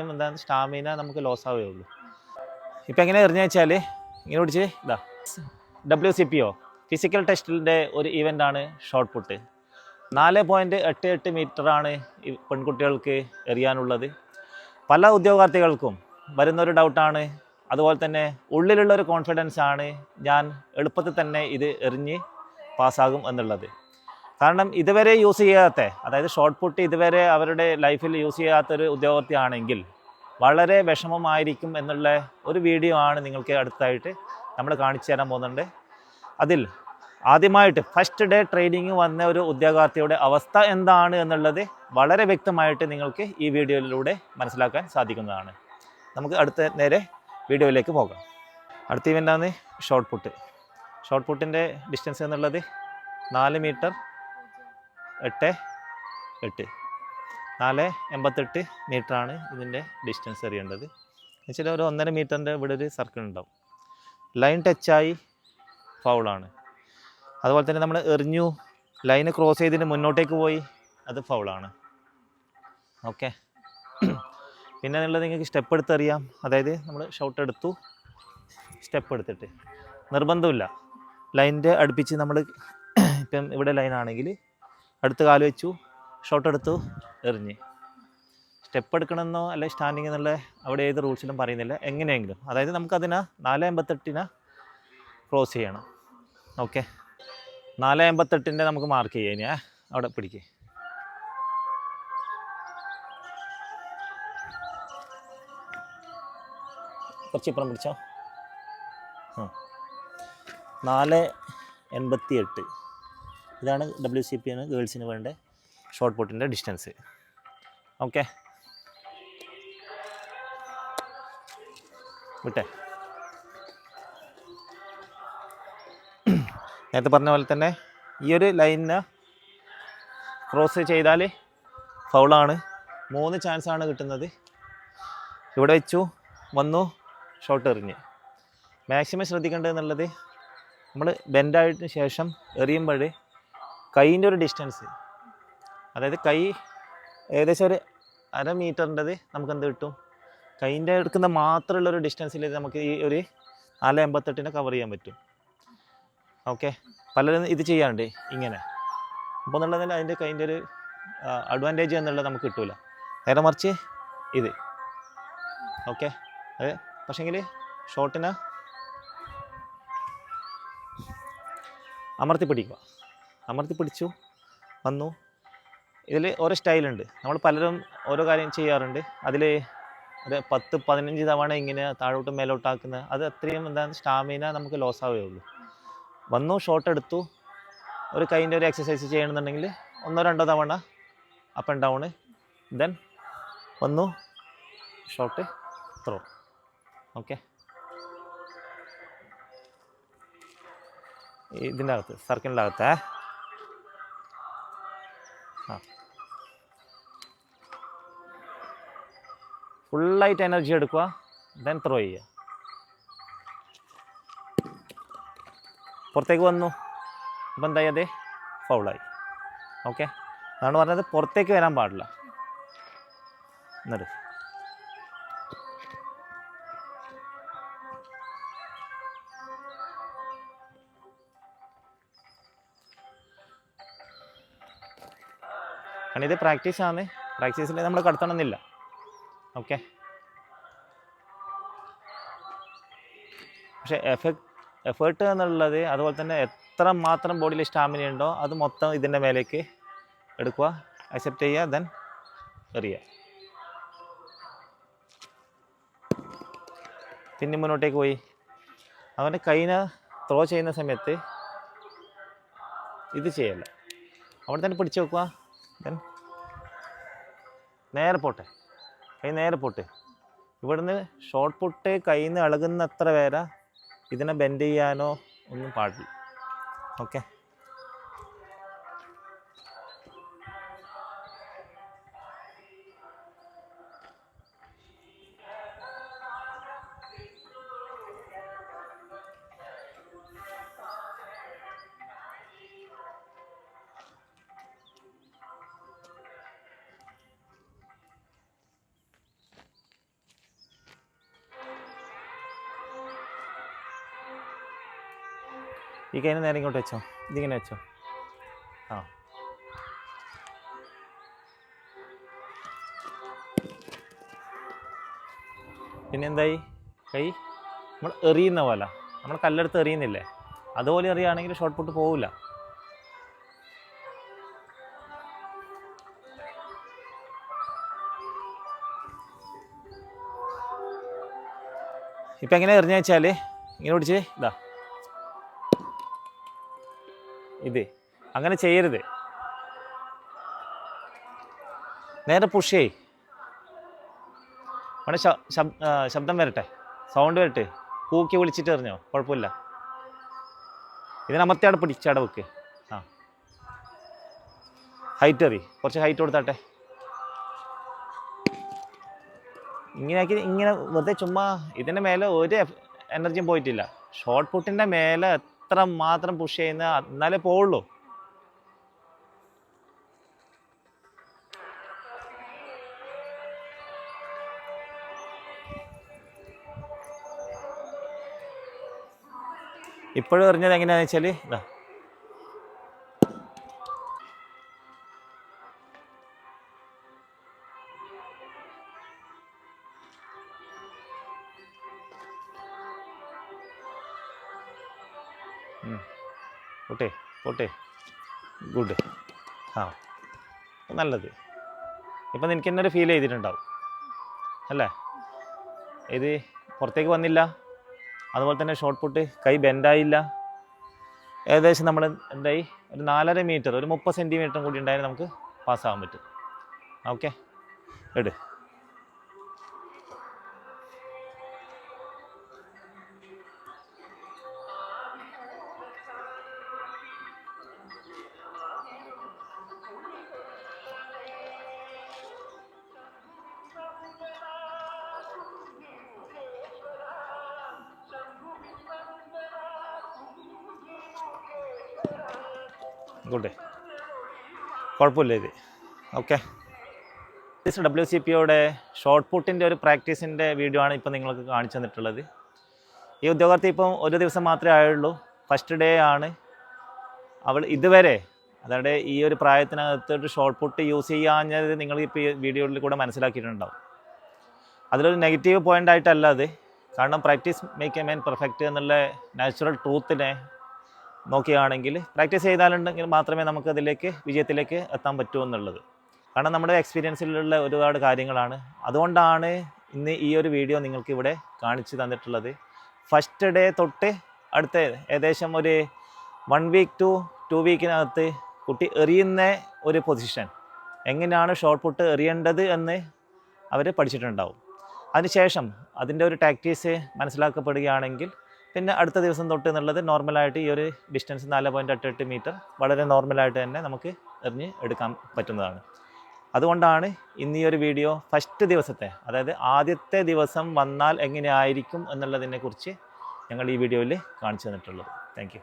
എന്താ സ്റ്റാമിന നമുക്ക് ലോസ് ആവേ ഉള്ളൂ. ഇപ്പം എങ്ങനെ എറിഞ്ഞു വെച്ചാൽ ഇങ്ങനെ പിടിച്ച് ഇതാ. W C P O physical ടെസ്റ്റിന്റെ ഒരു ഇവന്റാണ് ഷോർട്ട് പുട്ട് നാല് പോയിന്റ് എട്ട് എട്ട് മീറ്ററാണ് പെൺകുട്ടികൾക്ക് എറിയാനുള്ളത്. പല ഉദ്യോഗാർത്ഥികൾക്കും വരുന്നൊരു ഡൗട്ടാണ് അതുപോലെ തന്നെ ഉള്ളിലുള്ള ഒരു കോൺഫിഡൻസ് ആണ് ഞാൻ എളുപ്പത്തിൽ തന്നെ ഇത് എറിഞ്ഞ് പാസ്സാകും എന്നുള്ളത്. കാരണം ഇതുവരെ യൂസ് ചെയ്യാത്ത അതായത് ഷോർട്ട് പുട്ട് ഇതുവരെ അവരുടെ ലൈഫിൽ യൂസ് ചെയ്യാത്തൊരു ഉദ്യോഗാർത്ഥിയാണെങ്കിൽ വളരെ വിഷമമായിരിക്കും എന്നുള്ള ഒരു വീഡിയോ ആണ് നിങ്ങൾക്ക് അടുത്തായിട്ട് നമ്മൾ കാണിച്ചു തരാൻ പോകുന്നുണ്ട്. അതിൽ ആദ്യമായിട്ട് ഫസ്റ്റ് ഡേ ട്രെയിനിങ് വന്ന ഒരു ഉദ്യോഗാർത്ഥിയുടെ അവസ്ഥ എന്താണ് എന്നുള്ളത് വളരെ വ്യക്തമായിട്ട് നിങ്ങൾക്ക് ഈ വീഡിയോയിലൂടെ മനസ്സിലാക്കാൻ സാധിക്കുന്നതാണ്. നമുക്ക് അടുത്ത നേരെ വീഡിയോയിലേക്ക് പോകാം. അടുത്ത ഇവന്റാണ് ഷോർട്ട് പുട്ട് ഷോർട്ട് പുട്ടിന്റെ ഡിസ്റ്റൻസ് എന്നുള്ളത് നാല് മീറ്റർ എട്ട് എട്ട്. നാല് എൺപത്തെട്ട് മീറ്ററാണ് ഇതിന്റെ ഡിസ്റ്റൻസ് എറിയേണ്ടത് എന്നുവെച്ചാൽ ഒരു ഒന്നര മീറ്ററിന്റെ ഇവിടെ ഒരു സർക്കിൾ ഉണ്ടാവും. ലൈൻ ടച്ചായി ഫൗളാണ് അതുപോലെ തന്നെ നമ്മൾ എറിഞ്ഞു ലൈന് ക്രോസ് ചെയ്തിട്ട് മുന്നോട്ടേക്ക് പോയി അത് ഫൗളാണ് ഓക്കെ പിന്നെ ഉള്ളത് നിങ്ങൾക്ക് സ്റ്റെപ്പ് എടുത്തറിയാം അതായത് നമ്മൾ ഷൗട്ട് എടുത്തു സ്റ്റെപ്പ് എടുത്തിട്ട്. നിർബന്ധമില്ല. ലൈനിന്റെ അടുപ്പിച്ച് നമ്മൾ ഇപ്പം ഇവിടെ ലൈനാണെങ്കിൽ അടുത്ത് കാൽ വെച്ചു. ഷോട്ട് എടുത്തു. എറിഞ്ഞ്. സ്റ്റെപ്പ് എടുക്കണമെന്നോ അല്ലെ സ്റ്റാൻഡിങ് എന്നുള്ള അവിടെ ഏത് റൂൾസിലും പറയുന്നില്ല. എങ്ങനെയെങ്കിലും. അതായത് നമുക്കതിനെ നാല് എൺപത്തെട്ടിന് ക്രോസ് ചെയ്യണം. ഓക്കെ നാല് എൺപത്തെട്ടിന്റെ നമുക്ക് മാർക്ക് ചെയ്യാം ഇനി, അവിടെ പിടിക്കേ. കുറച്ച് ഇപ്പുറം പിടിച്ചോ. നാല് എൺപത്തി എട്ട് ഇതാണ് ഡബ്ല്യു സി പി ആണ് ഗേൾസിന് വേണ്ട ഷോർട്ട് പുട്ടിന്റെ ഡിസ്റ്റൻസ് ഓക്കെ വിട്ടെ. നേരത്തെ പറഞ്ഞ പോലെ തന്നെ ഈ ഒരു ലൈനിന് ക്രോസ് ചെയ്താൽ ഫൗളാണ് മൂന്ന് ചാൻസ് ആണ് കിട്ടുന്നത്. ഇവിടെ വെച്ചു വന്നു ഷോട്ട് എറിഞ്ഞ്. മാക്സിമം ശ്രദ്ധിക്കേണ്ടത് എന്നുള്ളത് നമ്മൾ ബെൻഡായതിനു ശേഷം എറിയുമ്പോൾ കൈയിന്റെ ഒരു ഡിസ്റ്റൻസ് അതായത് കൈ ഏകദേശം ഒരു അര മീറ്ററിന്റെത് നമുക്ക് എന്ത് കിട്ടും? കൈന്റെ എടുക്കുന്ന മാത്രമുള്ള ഒരു ഡിസ്റ്റൻസിൽ നമുക്ക് ഈ ഒരു നാല് എൺപത്തെട്ടിനെ കവർ ചെയ്യാൻ പറ്റും. ഓക്കെ പലരും ഇത് ചെയ്യാറുണ്ട്. ഇങ്ങനെ. അപ്പോൾ എന്നുള്ളതിൽ അതിന്റെ കൈന്റെ ഒരു അഡ്വാന്റേജ് എന്നുള്ളത് നമുക്ക് കിട്ടില്ല നേരെ മറിച്ച് ഇത്. ഓക്കെ അത് പക്ഷേങ്കിൽ ഷോട്ടിന് അമർത്തി പിടിക്കുക അമർത്തി പിടിച്ചു. വന്നു. ഇതിൽ ഓരോ സ്റ്റൈലുണ്ട്. നമ്മൾ പലരും ഓരോ കാര്യം ചെയ്യാറുണ്ട്. അതിൽ ഒരു പത്ത് പതിനഞ്ച് തവണ ഇങ്ങനെ താഴോട്ടും മേലോട്ടാക്കുന്ന അത് അത്രയും എന്താ സ്റ്റാമിന നമുക്ക് ലോസ് ആവുകയുള്ളൂ വന്നു ഷോട്ട് എടുത്തു. ഒരു കൈന്റെ ഒരു എക്സസൈസ് ചെയ്യണമെന്നുണ്ടെങ്കിൽ ഒന്നോ രണ്ടോ തവണ അപ്പ് ആൻഡ് ഡൗൺ ദെൻ വന്നു. ഷോട്ട് ത്രോ ഓക്കെ ഇതിന്റെ അകത്ത് സർക്കിളിന്റെ അകത്ത്. ഫുള്ളായിട്ട് എനർജി എടുക്കുക ദെൻ ത്രോ ചെയ്യുക. പുറത്തേക്ക് വന്നു. അപ്പം എന്തായി അതെ? ഫൗളായി ഓക്കെ അതാണ് പറഞ്ഞത് പുറത്തേക്ക് വരാൻ പാടില്ല. എന്നിട്ട്. കാരണം ഇത് പ്രാക്ടീസാണ് പ്രാക്ടീസിൽ നമ്മൾ കടത്തണമെന്നില്ല. ഓക്കെ പക്ഷേ എഫക്ട് എഫേർട്ട് എന്നുള്ളത് അതുപോലെ തന്നെ എത്ര മാത്രം ബോഡിയിൽ സ്റ്റാമിന ഉണ്ടോ അത് മൊത്തം ഇതിന്റെ മേലേക്ക് എടുക്കുക അക്സെപ്റ്റ് ചെയ്യുക ദെൻ എറിയുക. പിന്നെ മുന്നോട്ടേക്ക് പോയി. അവന്റെ കൈനെ ത്രോ ചെയ്യുന്ന സമയത്ത് ഇത് ചെയ്യല്ല. അവിടെ തന്നെ പിടിച്ചു വെക്കുക. നേരെ പോട്ടെ. കൈ നേരെ പോട്ടെ. ഇവിടുന്ന് ഷോർട്ട് പുട്ട് കയ്യിൽ നിന്ന് ഇളകുന്ന അത്ര പേരാ? ഇതിനെ ബെൻഡ് ചെയ്യാനോ ഒന്നും പാടില്ല. ഓക്കെ ഈ കൈന് നേരെ ഇങ്ങോട്ട് വെച്ചോ. ഇതിങ്ങനെ വെച്ചോ. ആ. പിന്നെ എന്തായി? കൈ? നമ്മൾ എറിയുന്ന പോലെ. നമ്മൾ കല്ലെടുത്ത് എറിയുന്നില്ലേ? അതുപോലെ എറിയുകയാണെങ്കിൽ ഷോർട്ട് പുട്ട് പോവില്ല. ഇപ്പം എങ്ങനെ എറിഞ്ഞാൽ ഇങ്ങനെ പിടിച്ച്? ഇതാ. ഇത്. അങ്ങനെ ചെയ്യരുത്. നേരെ പുഷേ ചെയ് അവിടെ ശബ്ദം വരട്ടെ. സൗണ്ട് വരട്ടെ. കൂക്കി വിളിച്ചിട്ട് എറിഞ്ഞോ കുഴപ്പമില്ല. ഇതിനമർത്തിയാടെ പിടിച്ചട വെക്ക് ആ. ഹൈറ്റ് എറി കുറച്ച് ഹൈറ്റ് കൊടുത്താട്ടെ. ഇങ്ങനെയാക്കി ഇങ്ങനെ വെറുതെ ചുമ്മാ ഇതിന്റെ മേലെ ഒരു എനർജിയും പോയിട്ടില്ല. ഷോർട്ട് പുട്ടിന്റെ മേലെ എത്ര മാത്രം പുഷ് ചെയ്യുന്ന എന്നാലേ പോവുള്ളൂ. ഇപ്പോഴും എറിഞ്ഞത് എങ്ങനെയാണെന്ന് വെച്ചാൽ ഇതാ പോട്ടെ പോട്ടെ. ഗുഡ് ആ നല്ലത്. ഇപ്പം നിനക്ക് എന്നൊരു ഫീൽ ചെയ്തിട്ടുണ്ടാവും. അല്ലേ? ഇത് പുറത്തേക്ക് വന്നില്ല. അതുപോലെ തന്നെ ഷോർട്ട് പുട്ട് കൈ ബെൻഡായില്ല ഏകദേശം നമ്മൾ എന്തായി? ഒരു നാലര മീറ്റർ ഒരു മുപ്പത് സെന്റിമീറ്ററും കൂടി ഉണ്ടായാലും നമുക്ക് പാസ്സാകാൻ പറ്റും. ഓക്കെ എട് ഗുഡ് കുഴപ്പമില്ല ഇത്. ഓക്കെ. ഡബ്ല്യു സി പിയുടെ ഷോർട്ട് പുട്ടിന്റെ ഒരു പ്രാക്ടീസിന്റെ വീഡിയോ ആണ് ഇപ്പോൾ നിങ്ങൾക്ക് കാണിച്ചു തന്നിട്ടുള്ളത്. ഈ ഉദ്യോഗാർത്ഥി ഇപ്പം ഒരു ദിവസം മാത്രമേ ആയുള്ളൂ. ഫസ്റ്റ് ഡേ ആണ്. അവൾ ഇതുവരെ അതായത് ഈ ഒരു പ്രായത്തിനകത്ത് ഒരു ഷോർട്ട് പുട്ട് യൂസ് ചെയ്യാഞ്ഞത് നിങ്ങൾ ഇപ്പോൾ ഈ വീഡിയോയിൽ കൂടെ മനസ്സിലാക്കിയിട്ടുണ്ടാവും. അതിലൊരു നെഗറ്റീവ് പോയിന്റ് ആയിട്ടല്ല അത്. കാരണം practice make a man perfect എന്നുള്ള നാച്ചുറൽ ട്രൂത്തിനെ നോക്കുകയാണെങ്കിൽ പ്രാക്ടീസ് ചെയ്താലുണ്ടെങ്കിൽ മാത്രമേ നമുക്ക് അതിലേക്ക് വിജയത്തിലേക്ക് എത്താൻ പറ്റൂ എന്നുള്ളത്. കാരണം നമ്മുടെ എക്സ്പീരിയൻസിലുള്ള ഒരുപാട് കാര്യങ്ങളാണ്. അതുകൊണ്ടാണ് ഇന്ന് ഈ ഒരു വീഡിയോ നിങ്ങൾക്ക് ഇവിടെ കാണിച്ചു തന്നിട്ടുള്ളത്. ഫസ്റ്റ് ഡേ തൊട്ട് അടുത്ത ഏകദേശം ഒരു വൺ വീക്ക് ടു ടു വീക്കിനകത്ത് കുട്ടി എറിയുന്ന ഒരു പൊസിഷൻ എങ്ങനെയാണ് ഷോർട്ട് പുട്ട് എറിയേണ്ടത് എന്ന് അവർ പഠിച്ചിട്ടുണ്ടാവും. അതിനുശേഷം അതിന്റെ ഒരു ടാക്ടീസ് മനസ്സിലാക്കപ്പെടുകയാണെങ്കിൽ പിന്നെ അടുത്ത ദിവസം തൊട്ട് എന്നുള്ളത് നോർമലായിട്ട് ഈ ഒരു ഡിസ്റ്റൻസ് നാല് പോയിന്റ് എട്ട് എട്ട് മീറ്റർ വളരെ നോർമലായിട്ട് തന്നെ നമുക്ക് എറിഞ്ഞ് എടുക്കാൻ പറ്റുന്നതാണ്. അതുകൊണ്ടാണ് ഇന്ന് ഈ ഒരു വീഡിയോ ഫസ്റ്റ് ദിവസത്തെ അതായത് ആദ്യത്തെ ദിവസം വന്നാൽ എങ്ങനെയായിരിക്കും എന്നുള്ളതിനെ കുറിച്ച് ഞങ്ങൾ ഈ വീഡിയോയിൽ കാണിച്ചു തന്നിട്ടുള്ളത്. താങ്ക്